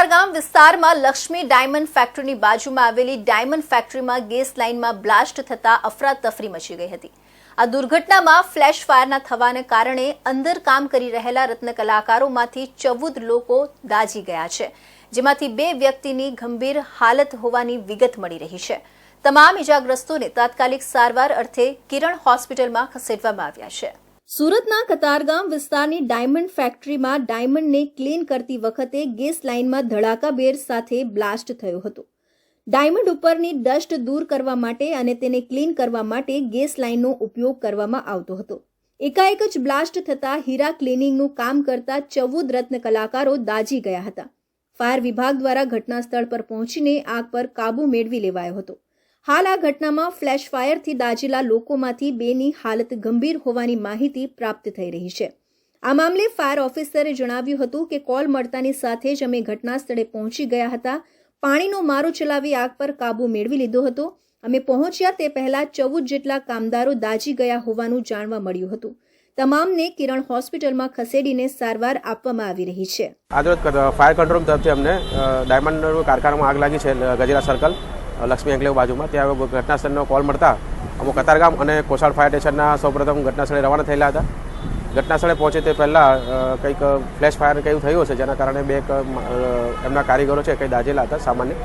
કતારગામ વિસ્તારમાં લક્ષ્મી ડાયમંડ ફેક્ટરીની બાજુમાં આવેલી ડાયમંડ ફેક્ટરીમાં ગેસ લાઇનમાં બ્લાસ્ટ થતા અફરાતફરી મચી ગઈ હતી. આ દુર્ઘટનામાં ફ્લેશ ફાયરના થવાને કારણે અંદર કામ કરી રહેલા રત્ન કલાકારોમાંથી ચૌદ લોકો દાઝી ગયા છે, જેમાંથી બે વ્યક્તિની ગંભીર હાલત હોવાની વિગત મળી રહી છે. તમામ ઇજાગ્રસ્તોને તાત્કાલિક સારવાર અર્થે કિરણ હોસ્પિટલમાં ખસેડવામાં આવ્યા છે. સુરતના કતારગામ વિસ્તારની ડાયમંડ ફેક્ટરીમાં ડાયમંડને ક્લીન કરતી વખતે ગેસ લાઇનમાં ધડાકાબેર સાથે બ્લાસ્ટ થયો હતો. ડાયમંડ ઉપરની ડસ્ટ દૂર કરવા માટે અને તેને ક્લીન કરવા માટે ગેસ લાઇનનો ઉપયોગ કરવામાં આવતો હતો. એકાએક જ બ્લાસ્ટ થતાં હીરા ક્લિનિંગનું કામ કરતા ચૌદ રત્ન કલાકારો દાઝી ગયા હતા. ફાયર વિભાગ દ્વારા ઘટના સ્થળ પર પહોંચીને આગ પર કાબુ મેળવી લેવાયો હતો. હાલ આ ઘટનામાં ફ્લેશ ફાયરથી દાજેલા લોકોમાંથી બેની હાલત ગંભીર હોવાની માહિતી પ્રાપ્ત થઈ રહી છે. આ મામલે ફાયર ઓફિસરે જણાવ્યું હતું કે કોલ મળતાની સાથે જ અમે ઘટના સ્થળે પહોંચી ગયા હતા. પાણીનો મારો ચલાવી આગ પર કાબુ મેળવી લીધો હતો. અમે પહોંચ્યા તે પહેલા ચૌદ જેટલા કામદારો દાઝી ગયા હોવાનું જાણવા મળ્યું હતું. તમામને કિરણ હોસ્પિટલમાં ખસેડીને સારવાર આપવામાં આવી રહી છે. આજરોજ ફાયર કંટ્રોલ તરફથી અમને ડાયમંડ કારખાનામાં આગ લાગી છે ગજેરા સર્કલ. લક્ષ્મી એન્કલેવ બાજુમાં. ત્યાં ઘટના સ્થળનો કોલ મળતા અમુક કતારગામ અને કોસાળ ફાયર સ્ટેશનના સૌપ્રથમ ઘટના સ્થળે રવાના થયેલા હતા. ઘટના સ્થળે પહોંચે તે પહેલાં કંઈક ફ્લેશ ફાયર કંઈ થયું હશે જેના કારણે બે એમના કારીગરો છે કંઈ દાઝેલા હતા સામાન્ય.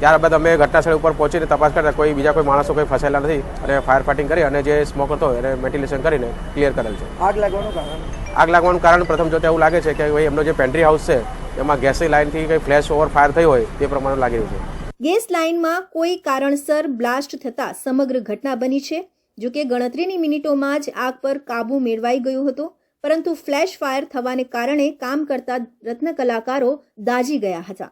ત્યારબાદ અમે ઘટનાસ્થળ ઉપર પહોંચીને તપાસ કરતા કોઈ બીજા કોઈ માણસો કોઈ ફસાયેલા નથી અને ફાયર ફાઇટિંગ કરી અને જે સ્મોક હતો એને વેન્ટિલેશન કરીને ક્લિયર કરેલ છે. આગ લાગવાનું કારણ? આગ લાગવાનું કારણ પ્રથમ જોતા એવું લાગે છે કે ભાઈ એમનો જે પેન્ટ્રી હાઉસ છે એમાં ગેસની લાઇનથી કંઈ ફ્લેશ ઓવર ફાયર થઈ હોય તે પ્રમાણે લાગી રહ્યું છે. ગેસ લાઇનમાં કોઈ કારણસર બ્લાસ્ટ થતા સમગ્ર ઘટના બની છે. જો કે ગણતરીની મિનિટોમાં જ આગ પર કાબુ મેળવાઈ ગયો હતો, પરંતુ ફ્લેશ ફાયર થવાને કારણે કામ કરતા રત્ન કલાકારો દાઝી ગયા હતા.